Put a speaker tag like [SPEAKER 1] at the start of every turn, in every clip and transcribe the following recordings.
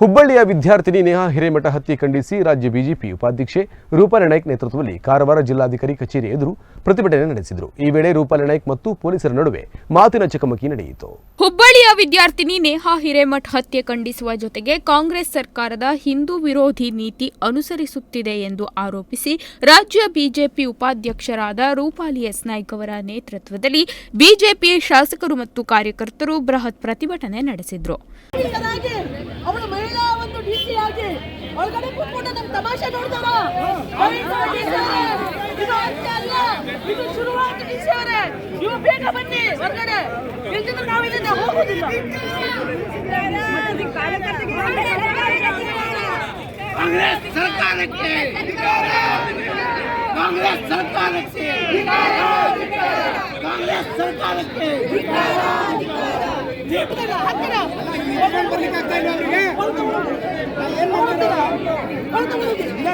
[SPEAKER 1] ಹುಬ್ಬಳ್ಳಿಯ ವಿದ್ಯಾರ್ಥಿನಿ ನೇಹಾ ಹಿರೇಮಠ ಹತ್ಯೆ ಖಂಡಿಸಿ ರಾಜ್ಯ ಬಿಜೆಪಿ ಉಪಾಧ್ಯಕ್ಷೆ ರೂಪಾಲಿ ನಾಯ್ಕ್ ನೇತೃತ್ವದಲ್ಲಿ ಕಾರವಾರ ಜಿಲ್ಲಾಧಿಕಾರಿ ಕಚೇರಿ ಎದುರು ಪ್ರತಿಭಟನೆ ನಡೆಸಿದರು. ಈ ವೇಳೆ ರೂಪಾಲಿ ನಾಯ್ಕ್ ಮತ್ತು ಪೊಲೀಸರ ನಡುವೆ ಮಾತಿನ ಚಕಮಕಿ ನಡೆಯಿತು.
[SPEAKER 2] ಹುಬ್ಬಳ್ಳಿಯ ವಿದ್ಯಾರ್ಥಿನಿ ನೇಹಾ ಹಿರೇಮಠ ಹತ್ಯೆ ಖಂಡಿಸುವ ಜೊತೆಗೆ ಕಾಂಗ್ರೆಸ್ ಸರ್ಕಾರದ ಹಿಂದೂ ವಿರೋಧಿ ನೀತಿ ಅನುಸರಿಸುತ್ತಿದೆ ಎಂದು ಆರೋಪಿಸಿ ರಾಜ್ಯ ಬಿಜೆಪಿ ಉಪಾಧ್ಯಕ್ಷರಾದ ರೂಪಾಲಿ ಎಸ್ ನಾಯ್ಕ್ ಅವರ ನೇತೃತ್ವದಲ್ಲಿ ಬಿಜೆಪಿ ಶಾಸಕರು ಮತ್ತು ಕಾರ್ಯಕರ್ತರು ಬೃಹತ್ ಪ್ರತಿಭಟನೆ ನಡೆಸಿದ್ರು.
[SPEAKER 3] ಆಗಿ ಒಳಗಡೆ ಕೂತ್ಕೊಂಡು ನಮ್ ತಮಾಷೆ ನೋಡ್ತಾರ? ಇದು ಅಂತ್ಯ ಅಲ್ಲ ಇದು ಶುರುವಾದ ಅವರೇ. ನೀವು ಬೇಗ ಬನ್ನಿ ಹೊರಗಡೆ. ಇಲ್ದಿದ್ರೆ ನಾವು ಇದನ್ನ ಹೋಗೋದಿಲ್ಲ.
[SPEAKER 4] ಕಾಂಗ್ರೆಸ್ ಸರ್ಕಾರಕ್ಕೆ. ಕಾಂಗ್ರೆಸ್ ಸರ್ಕಾರಕ್ಕೆ. ಕಾಂಗ್ರೆಸ್ ಸರ್ಕಾರಕ್ಕೆ.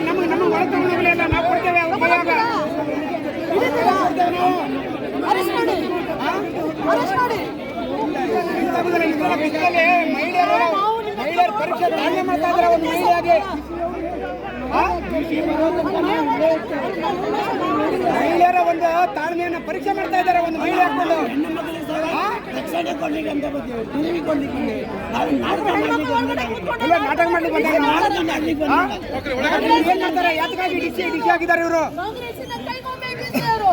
[SPEAKER 5] ನಮಗೆ ನಮ್ಮ ಒಳ ತಗೊಂಡಿಲ್ಲ ನಾವು ಕೊಡ್ತೇವೆ ಅವ್ರ ಮಹಿಳೆಯರು ಮಹಿಳೆಯರು ಪರೀಕ್ಷೆ ಮಾಡ್ತಾ ಇದ್ದಾರೆ ಒಂದು ಮಹಿಳೆಯಾಗಿ? ಮಹಿಳೆಯರ ಒಂದು ತಾಳ್ಮೆಯನ್ನ ಪರೀಕ್ಷೆ ಮಾಡ್ತಾ ಇದ್ದಾರೆ ಒಂದು ಮಹಿಳೆ ಹಾಕೊಂಡು ಆ?
[SPEAKER 4] ರಕ್ಷಣೆ ಕೊಡ್ಲಿಕ್ಕೆ ಅಂತ ಬರ್ತೀವಿ ಟಿವಿ ಕೊಡ್ಲಿಕ್ಕೆ ನಾವು ನಾಟಕ ಮಾಡ್ಲಿಕ್ಕೆ ಬಂದಿಲ್ಲ.
[SPEAKER 5] ನಾಟಕ ಮಾಡ್ಲಿಕ್ಕೆ ಬಂದಿಲ್ಲ
[SPEAKER 4] ನಾಟಕ ಮಾಡ್ಲಿಕ್ಕೆ
[SPEAKER 5] ಆ?
[SPEAKER 4] ಬಂದಿಲ್ಲ.
[SPEAKER 5] ಏನ್ ಮಾಡ್ತಾರೆ ಯಾತಕ್ಕಾಗಿ ಡಿಸಿ ಡಿಸಿ ಆಗಿದ್ದಾರೆ ಇವರು
[SPEAKER 3] ಕಾಂಗ್ರೆಸ್ಸಿನ ಕೈಗೊಂಬೆ ಡಿಸಿ ಅವರು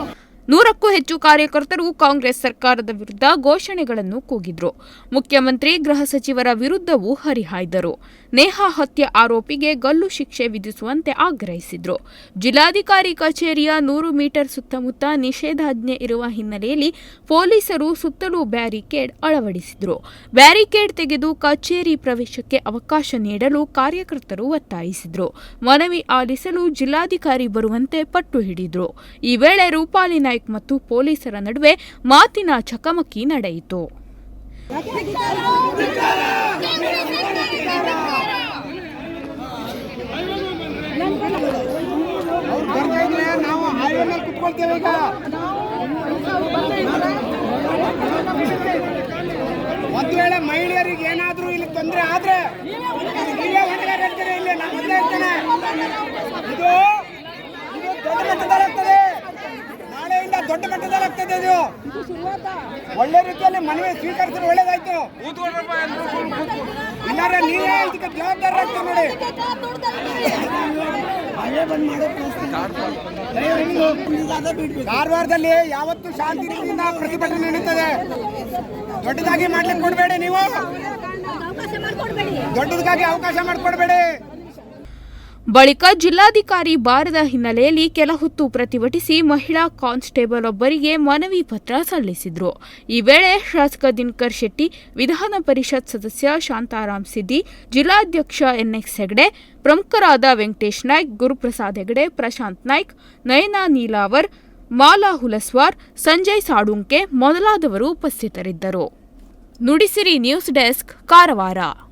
[SPEAKER 2] ನೂರಕ್ಕೂ ಹೆಚ್ಚು ಕಾರ್ಯಕರ್ತರು ಕಾಂಗ್ರೆಸ್ ಸರ್ಕಾರದ ವಿರುದ್ಧ ಘೋಷಣೆಗಳನ್ನು ಕೂಗಿದ್ರು. ಮುಖ್ಯಮಂತ್ರಿ, ಗೃಹ ಸಚಿವರ ವಿರುದ್ಧವೂ ಹರಿಹಾಯ್ದರು. ನೇಹಾ ಹತ್ಯೆ ಆರೋಪಿಗೆ ಗಲ್ಲು ಶಿಕ್ಷೆ ವಿಧಿಸುವಂತೆ ಆಗ್ರಹಿಸಿದ್ರು. ಜಿಲ್ಲಾಧಿಕಾರಿ ಕಚೇರಿಯ ನೂರು ಮೀಟರ್ ಸುತ್ತಮುತ್ತ ನಿಷೇಧಾಜ್ಞೆ ಇರುವ ಹಿನ್ನೆಲೆಯಲ್ಲಿ ಪೊಲೀಸರು ಸುತ್ತಲೂ ಬ್ಯಾರಿಕೇಡ್ ಅಳವಡಿಸಿದ್ರು. ಬ್ಯಾರಿಕೇಡ್ ತೆಗೆದು ಕಚೇರಿ ಪ್ರವೇಶಕ್ಕೆ ಅವಕಾಶ ನೀಡಲು ಕಾರ್ಯಕರ್ತರು ಒತ್ತಾಯಿಸಿದ್ರು. ಮನವಿ ಆಲಿಸಲು ಜಿಲ್ಲಾಧಿಕಾರಿ ಬರುವಂತೆ ಪಟ್ಟು ಹಿಡಿದ್ರು. ಈ ವೇಳೆ ರೂಪಾಲಿ ನಾಯ್ಕ್ ಮತ್ತು ಪೊಲೀಸರ ನಡುವೆ ಮಾತಿನ ಚಕಮಕಿ ನಡೆಯಿತು.
[SPEAKER 5] ಒಂದು ವೇಳೆ ಮಹಿಳೆಯರಿಗೆ ಏನಾದರೂ ಇಲ್ಲಿ ತೊಂದರೆ ಆದ್ರೆ ನೀವೇ ಹೊಣೆಗಾರ ಇರ್ತೀರಿ ಇಲ್ಲಿ ನಾನು ಮೊದಲೇ ಇರ್ತೇನೆ ಇದು ಇದು ದೊಡ್ಡ ಮಟ್ಟದಲ್ಲಾಗ್ತದೆ ನಾಳೆಯಿಂದ ಮಟ್ಟದಲ್ಲಿ ಆಗ್ತದೆ ಇದು. ಒಳ್ಳೆ ರೀತಿಯಲ್ಲಿ ಮನವಿ ಸ್ವೀಕರಿಸಿದ್ರೆ ಒಳ್ಳೇದಾಯ್ತು. ಇಲ್ಲಾರ ನೀವೇ ಇದಕ್ಕೆ ನೋಡಿ.
[SPEAKER 4] ದಯವಿಟ್ಟು ಇದಾದ ಬಿಡ್ಬೇಕು
[SPEAKER 5] ಕಾರವಾರದಲ್ಲಿ ಯಾವತ್ತು ಶಾಂತಿ ರೀತಿಯಿಂದ ಪ್ರತಿಭಟನೆ ನಡೀತದೆ. ದೊಡ್ಡದಾಗಿ ಮಾಡ್ಲಿಕ್ಕೆ ಕೊಡ್ಬೇಡಿ ನೀವು. ದೊಡ್ಡದಾಗಿ ಅವಕಾಶ ಮಾಡಿಕೊಡ್ಬೇಡಿ.
[SPEAKER 2] ಬಳಿಕ ಜಿಲ್ಲಾಧಿಕಾರಿ ಬಾರದ ಹಿನ್ನೆಲೆಯಲ್ಲಿ ಕೆಲ ಹೊತ್ತು ಪ್ರತಿಭಟಿಸಿ ಮಹಿಳಾ ಕಾನ್ಸ್ಟೇಬಲ್ ಒಬ್ಬರಿಗೆ ಮನವಿ ಪತ್ರ ಸಲ್ಲಿಸಿದರು. ಈ ವೇಳೆ ಶಾಸಕ ದಿನಕರ್ ಶೆಟ್ಟಿ, ವಿಧಾನ ಪರಿಷತ್ ಸದಸ್ಯ ಶಾಂತಾರಾಮ್ ಸಿದ್ದಿ, ಜಿಲ್ಲಾಧ್ಯಕ್ಷ ಎನ್ಎಕ್ಸ್ ಹೆಗಡೆ, ಪ್ರಮುಖರಾದ ವೆಂಕಟೇಶ್ ನಾಯ್ಕ್, ಗುರುಪ್ರಸಾದ್ ಹೆಗಡೆ, ಪ್ರಶಾಂತ್ ನಾಯ್ಕ್, ನಯನಾ ನೀಲಾವರ್, ಮಾಲಾ ಹುಲಸ್ವಾರ್, ಸಂಜಯ್ ಸಾಡುಂಕೆ ಮೊದಲಾದವರು ಉಪಸ್ಥಿತರಿದ್ದರು. Nudisiri news desk, Karwar.